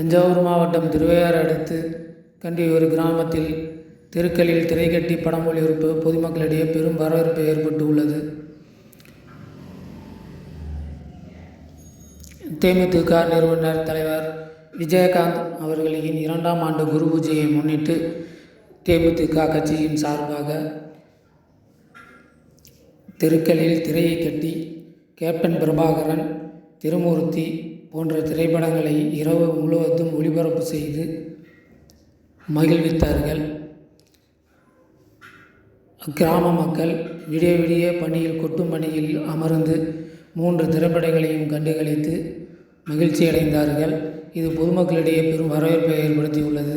தஞ்சாவூர் மாவட்டம் திருவையாறு அடுத்து கண்டி ஒரு கிராமத்தில் தெருக்களில் திரைக்கட்டி படம் ஒளிபரப்பு பொதுமக்களிடையே பெரும் வரவேற்பு ஏற்பட்டு உள்ளது தேமுதிக நிறுவனர் தலைவர் விஜயகாந்த் அவர்களின் இரண்டாம் ஆண்டு குரு பூஜையை முன்னிட்டு தேமுதிக கட்சியின் சார்பாக தெருக்களில் திரையை கட்டி கேப்டன் பிரபாகரன் திருமூர்த்தி போன்ற திரைப்படங்களை இரவு முழுவதும் ஒளிபரப்பு செய்து மகிழ்வித்தார்கள். அக்கிராம மக்கள் விடிய விடிய பணியில் கொட்டும் பணியில் அமர்ந்து மூன்று திரைப்படங்களையும் கண்டுகளித்து மகிழ்ச்சியடைந்தார்கள். இது பொதுமக்களிடையே பெரும் வரவேற்பை ஏற்படுத்தியுள்ளது.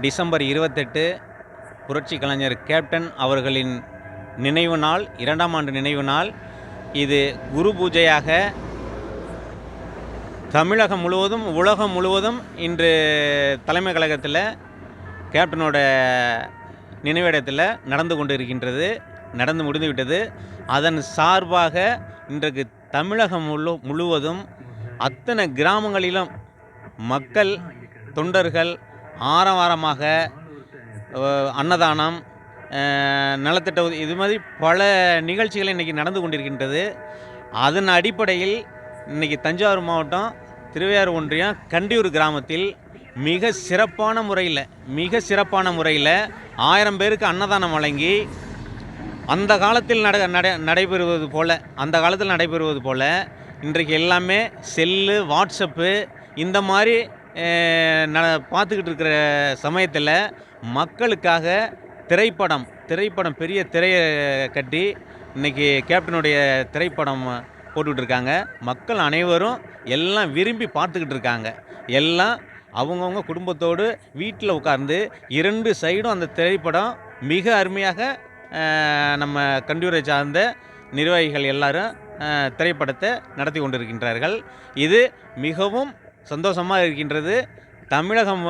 டிசம்பர் இருபத்தெட்டு புரட்சி கலைஞர் கேப்டன் அவர்களின் நினைவு நாள் இரண்டாம் ஆண்டு நினைவு நாள். இது குரு பூஜையாக தமிழகம் முழுவதும் உலகம் முழுவதும் இன்று தலைமை கழகத்தில் கேப்டனோட நினைவிடத்தில் நடந்து கொண்டு இருக்கின்றது நடந்து முடிந்துவிட்டது அதன் சார்பாக இன்றைக்கு தமிழகம் முழு முழுவதும் அத்தனை கிராமங்களிலும் மக்கள் தொண்டர்கள் ஆரம் வாரமாக அன்னதானம் நலத்திட்ட உதவி இது மாதிரி பல நிகழ்ச்சிகள் இன்றைக்கி நடந்து கொண்டிருக்கின்றது. அதன் அடிப்படையில் இன்றைக்கி தஞ்சாவூர் மாவட்டம் திருவையார் ஒன்றியம் கண்டியூர் கிராமத்தில் மிக சிறப்பான முறையில் மிக சிறப்பான முறையில் ஆயிரம் பேருக்கு அன்னதானம் வழங்கி அந்த காலத்தில் நட நட நடைபெறுவது போல் அந்த காலத்தில் நடைபெறுவது போல் இன்றைக்கு எல்லாமே செல்லு வாட்ஸ்அப்பு இந்த மாதிரி நான் ந பார்த்துக்கிட்டு இருக்கிற சமயத்தில் மக்களுக்காக திரைப்படம் திரைப்படம் பெரிய திரையை கட்டி இன்றைக்கி கேப்டனுடைய திரைப்படம் போட்டுக்கிட்டு இருக்காங்க மக்கள் அனைவரும் எல்லாம் விரும்பி பார்த்துக்கிட்டு இருக்காங்க. எல்லாம் அவங்கவுங்க குடும்பத்தோடு வீட்டில் உட்கார்ந்து இரண்டு சைடும் அந்த திரைப்படம் மிக அருமையாக நம்ம கண்டியூரை சார்ந்த நிர்வாகிகள் எல்லாரும் திரைப்படத்தை நடத்தி கொண்டிருக்கின்றார்கள். இது மிகவும் சந்தோஷமாக இருக்கின்றது. தமிழகம்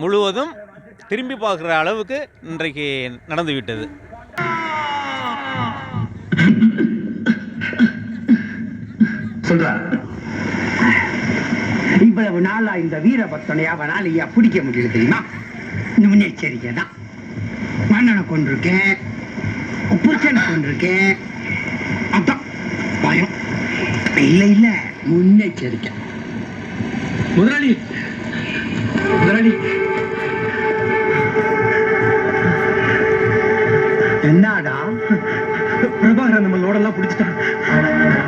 முழுவதும் திரும்பி பார்க்குற அளவுக்கு இன்றைக்கு நடந்துவிட்டது. இவ்வளவு நாளா இந்த வீரபக்தனை அவனால் ஐயா பிடிக்க முடியல தெரியுமா? இந்த முன்னெச்சரிக்கை தான். மன்னனை கொண்டிருக்கேன் புருஷனை கொண்டிருக்கேன் அதான் பயம். இல்லை இல்லை முன்னெச்சரிக்கை. முதலாளி முதலாளி என்னடா? பிரபாகரன் நம்ம லோடெல்லாம் பிடிச்சிட்டான்.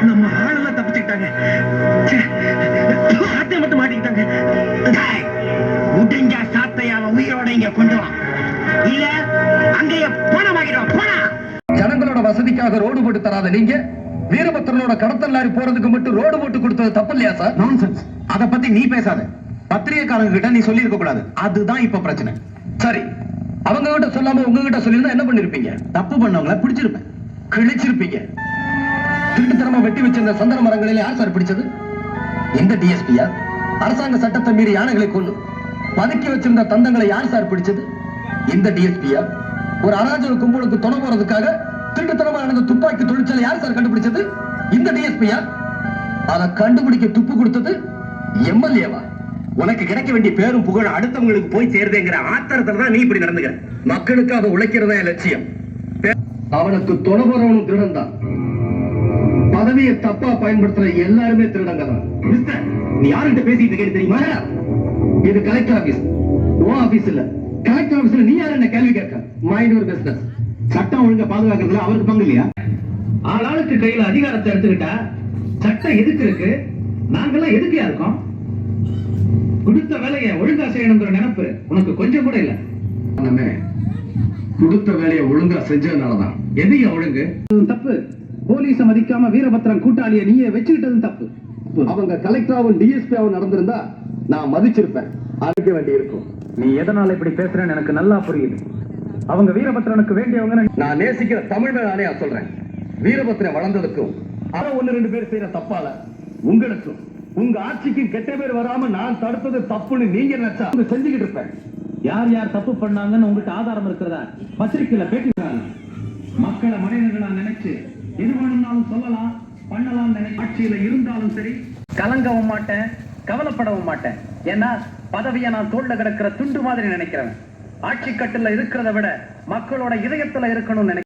நம்ம ஆளெல்லாம் தப்பிச்சுக்கிட்டாங்க. ச்சே, சாத்தையை மட்டும் மாட்டிக்கிட்டாங்க. முடிஞ்சா சாத்தையாவ உயிரோட இங்க கொண்டு வா. இல்ல அங்கேயே பணமாகிடுவான் போனா ஜனங்களோட வசதிக்காக ரோடு போட்டு தராத நீங்க வீரபத்திரனோட கடத்தல் லாரி போறதுக்கு மட்டும் ரோடு போட்டு கொடுத்தது தப்பு இல்லையா சார்? நான்சென்ஸ் அதை பத்தி நீ பேசாத. பத்திரிகைக்காரங்க கிட்ட நீ சொல்லி இருக்க கூடாது. அதுதான் இப்ப பிரச்சனை. சரி. அவங்க கிட்ட சொல்லாம உங்ககிட்ட சொல்லியிருந்தா என்ன பண்ணிருப்பீங்க? தப்பு பண்ணவங்கள பிடிச்சிருப்பேன். கிழிச்சிருப்பீங்க. திருட்டுத்தனமா வெட்டி வச்சிருந்த சந்தன மரங்களில் யார் சார் பிடிச்சது? எந்த டிஎஸ்பியா அரசாங்க சட்டத்தை மீறி யானைகளை கொல்லு. பதுக்கி வச்சிருந்த தந்தங்களை யார் சார் பிடிச்சது? எந்த டிஎஸ்பியா ஒரு அராஜக கும்பலுக்கு துணை போறதுக்காக திருட்டுத்தனமா நடந்த துப்பாக்கி தொழிற்சாலை யார் சார் கண்டுபிடிச்சது? இந்த டிஎஸ்பியா அதை கண்டுபிடிக்க துப்பு கொடுத்தது எம்எல்ஏவா? உனக்கு கிடைக்க வேண்டிய பேரும் புகழ் அடுத்தவங்களுக்கு போய் சேருதுங்கிற ஆத்திரத்துல தான் நீ இப்படி நடந்துக்கிற. மக்களுக்காக உழைக்கிறதா லட்சியம். அவனுக்கு துணை திருடன் தான் பதவியை தப்பா பயன்படுத்துற எல்லாருமே திருடங்க தான் நீ யாருகிட்ட பேசிட்டு இருக்கேன்னு தெரியுமா? இது கலெக்டர் ஆபீஸ். ஓ ஆபீஸ் இல்ல. கலெக்டர் ஆபீஸ்ல நீ யார் என்ன கேள்வி கேட்க? மைண்ட் ஒரு பிசினஸ் சட்டம் ஒழுங்கா பாதுகாக்கிறதுல அவருக்கு பங்கு இல்லையா? ஆளாளுக்கு கையில அதிகாரத்தை எடுத்துக்கிட்டா சட்டம் எதுக்கு இருக்கு? நாங்கெல்லாம் எதுக்கியா இருக்கோம்? கொடுத்த வேலையை ஒழுங்கா செய்யணுங்கிற நினைப்பு உனக்கு கொஞ்சம் கூட இல்ல. நம்ம கொடுத்த வேலையை ஒழுங்கா செஞ்சதுனாலதான். எதையா ஒழுங்கு? தப்பு. போலீஸ மதிக்காம வீரபத்திரம் கூட்டாளிய நீயே வச்சுக்கிட்டதும் தப்பு. அவங்க கலெக்டராவும் டிஎஸ்பியாவும் நடந்திருந்தா நான் மதிச்சிருப்பேன். அழைக்க வேண்டி இருக்கும் நீ எதனால இப்படி பேசுறேன்னு எனக்கு நல்லா புரியுது. அவங்க வீரபத்ரனுக்கு வேண்டியவங்க நான் நேசிக்கிற தமிழ் மேல ஆணையா சொல்றேன். வீரபத்திரன் வளர்ந்ததுக்கும் ஆனா ஒண்ணு ரெண்டு பேர் செய்யற தப்பால உங்களுக்கும் உங்க ஆட்சிக்கு கெட்ட பேர் வராம நான் தடுத்தது தப்புன்னு நீங்க நினைச்சா அவங்க செஞ்சுக்கிட்டு இருப்பேன். யார் யார் தப்பு பண்ணாங்கன்னு உங்ககிட்ட ஆதாரம் இருக்கிறதா? பத்திரிக்கையில பேட்டி மக்களை மனிதர்களா நினைச்சு எது வேணும்னாலும் சொல்லலாம் பண்ணலாம் நினைச்சு ஆட்சியில இருந்தாலும் சரி கலங்கவும் மாட்டேன் கவலைப்படவும் மாட்டேன். ஏன்னா பதவியை நான் தோல்ல கிடக்கிற துண்டு மாதிரி நினைக்கிறேன் ஆட்சி கட்டுல இருக்கிறத விட மக்களோட இதயத்துல இருக்கணும்னு நினைக்கிறேன்